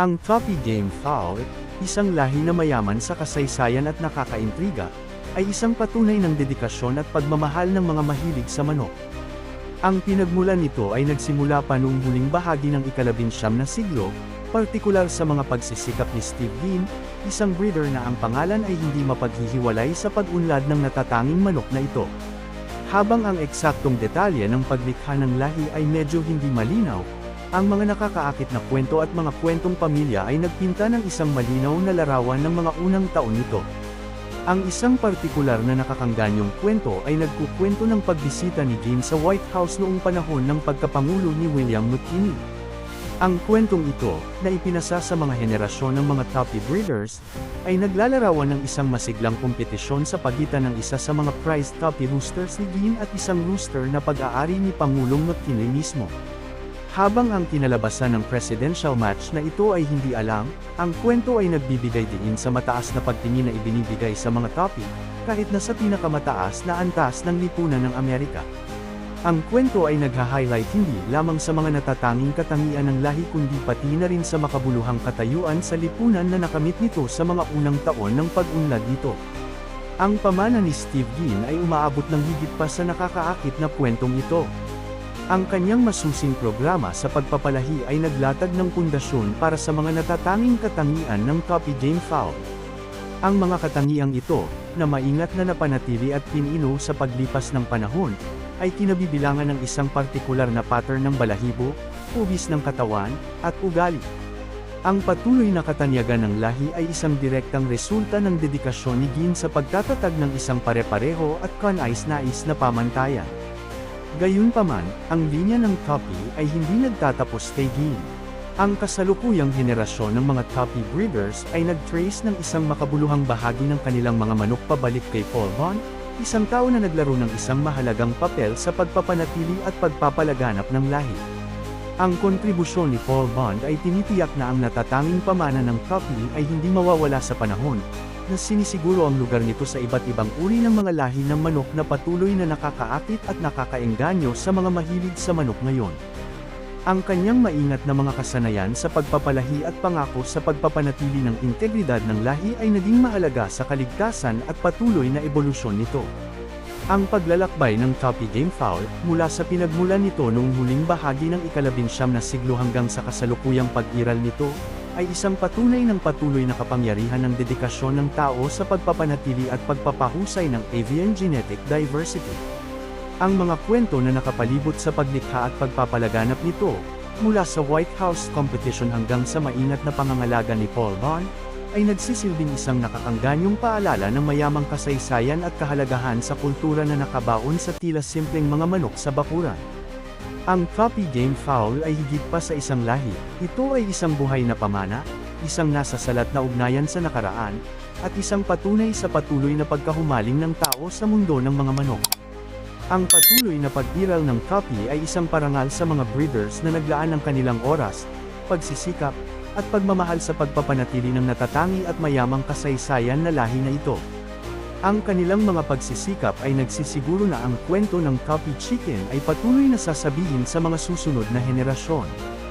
Ang Toppy Game Fowl, isang lahi na mayaman sa kasaysayan at nakakaintriga, ay isang patunay ng dedikasyon at pagmamahal ng mga mahilig sa manok. Ang pinagmulan nito ay nagsimula pa noong huling bahagi ng ikalabinsyam na siglo, partikular sa mga pagsisikap ni Steve Dean, isang breeder na ang pangalan ay hindi mapaghihiwalay sa pag-unlad ng natatanging manok na ito. Habang ang eksaktong detalye ng paglikha ng lahi ay medyo hindi malinaw, ang mga nakakaakit na kwento at mga kwentong pamilya ay nagpinta ng isang malinaw na larawan ng mga unang taon nito. Ang isang partikular na nakakanganyong kwento ay nagkukwento ng pagbisita ni Dean sa White House noong panahon ng pagkapangulo ni William McKinley. Ang kwentong ito, na ipinasa sa mga henerasyon ng mga toppy breeders, ay naglalarawan ng isang masiglang kompetisyon sa pagitan ng isa sa mga prized toppy roosters ni Dean at isang rooster na pag-aari ni Pangulong McKinley mismo. Habang ang kinalabasan ng presidential match na ito ay hindi alam, ang kwento ay nagbibigay diin sa mataas na pagtingin na ibinibigay sa mga topic, kahit na sa pinakamataas na antas ng lipunan ng Amerika. Ang kwento ay nagha-highlight hindi lamang sa mga natatanging katangian ng lahi kundi pati na rin sa makabuluhang katayuan sa lipunan na nakamit nito sa mga unang taon ng pag-unlad nito. Ang pamana ni Steve Dean ay umaabot ng higit pa sa nakakaakit na kwentong ito. Ang kanyang masusing programa sa pagpapalahi ay naglatag ng pundasyon para sa mga natatanging katangian ng Toppy Game Fowl. Ang mga katangiang ito, na maingat na napanatili at pinino sa paglipas ng panahon, ay kinabibilangan ng isang partikular na pattern ng balahibo, hubis ng katawan, at ugali. Ang patuloy na katanyagan ng lahi ay isang direktang resulta ng dedikasyon ni Gin sa pagtatatag ng isang pare-pareho at kanais-nais na pamantayan. Gayunpaman, ang linya ng Toppy ay hindi nagtatapos kay Gin. Ang kasalukuyang henerasyon ng mga Toppy breeders ay nag-trace ng isang makabuluhang bahagi ng kanilang mga manok pabalik kay Paul Bond, isang tao na naglaro ng isang mahalagang papel sa pagpapanatili at pagpapalaganap ng lahi. Ang kontribusyon ni Paul Bond ay tinitiyak na ang natatanging pamana ng Toppy ay hindi mawawala sa panahon, na sinisiguro ang lugar nito sa iba't ibang uri ng mga lahi ng manok na patuloy na nakakaakit at nakakaengganyo sa mga mahilig sa manok ngayon. Ang kanyang maingat na mga kasanayan sa pagpapalahi at pangako sa pagpapanatili ng integridad ng lahi ay naging mahalaga sa kaligtasan at patuloy na ebolusyon nito. Ang paglalakbay ng Toppy Game Fowl, mula sa pinagmulan nito noong huling bahagi ng ikalabinsyam na siglo hanggang sa kasalukuyang pag-iral nito, ay isang patunay ng patuloy na kapangyarihan ng dedikasyon ng tao sa pagpapanatili at pagpapahusay ng avian genetic diversity. Ang mga kwento na nakapalibot sa paglikha at pagpapalaganap nito, mula sa White House competition hanggang sa maingat na pangangalaga ni Paul Bond, ay nagsisilbing isang nakakanganyong paalala ng mayamang kasaysayan at kahalagahan sa kultura na nakabaon sa tila simpleng mga manok sa bakuran. Ang Toppy Game Fowl ay higit pa sa isang lahi, ito ay isang buhay na pamana, isang nasa salat na ugnayan sa nakaraan, at isang patunay sa patuloy na pagkahumaling ng tao sa mundo ng mga manok. Ang patuloy na pag-iral ng Toppy ay isang parangal sa mga breeders na naglaan ng kanilang oras, pagsisikap, at pagmamahal sa pagpapanatili ng natatangi at mayamang kasaysayan na lahi na ito. Ang kanilang mga pagsisikap ay nagsisiguro na ang kwento ng Toppy Chicken ay patuloy na sasabihin sa mga susunod na henerasyon.